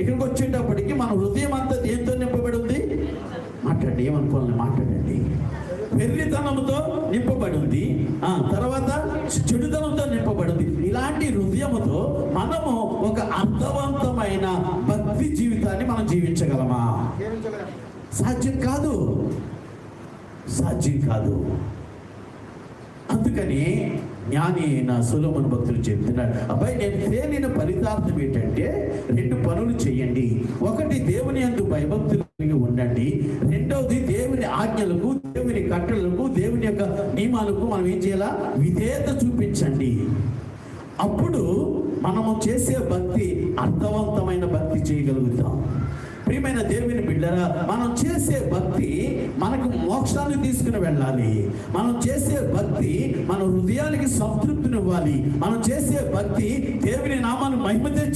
ఇక్కడికి వచ్చేటప్పటికి మన హృదయం అంతా దేంతో నింపబడి ఉంది మాట్లాడండి ఏమనుకోవాలని మాట్లాడండి. వెర్రితనంతో నింపబడి ఉంది ఆ తర్వాత చెడుతనంతో నింపబడి ఉంది ఇలాంటి హృదయముతో మనము ఒక అర్థవంతమైన భక్తి జీవితాన్ని మనం జీవించగలమా? సాధ్యం కాదు. సాధ్యం కాదు. అందుకని జ్ఞాని అయిన సులభన భక్తులు చెప్తున్నాడు అబ్బాయి నేను తేలిన ఫలితార్థం ఏంటంటే రెండు పనులు చేయండి. ఒకటి దేవుని అందు భయభక్తులు కలిగి ఉండండి. రెండవది దేవుని ఆజ్ఞలకు దేవుని కట్టలకు దేవుని యొక్క నియమాలకు మనం ఏం చేయాలా? విధేయత చూపించండి. అప్పుడు మనము చేసే భక్తి ప్రియమైన దేవుని బిడ్డరా మనం చేసే భక్తి మనకు మోక్షాన్ని తీసుకుని వెళ్ళాలి. మనం చేసే భక్తి మన హృదయానికి సంతృప్తినివ్వాలి. మనం చేసే భక్తి దేవుని నామాన్ని మహిమ తెచ్చి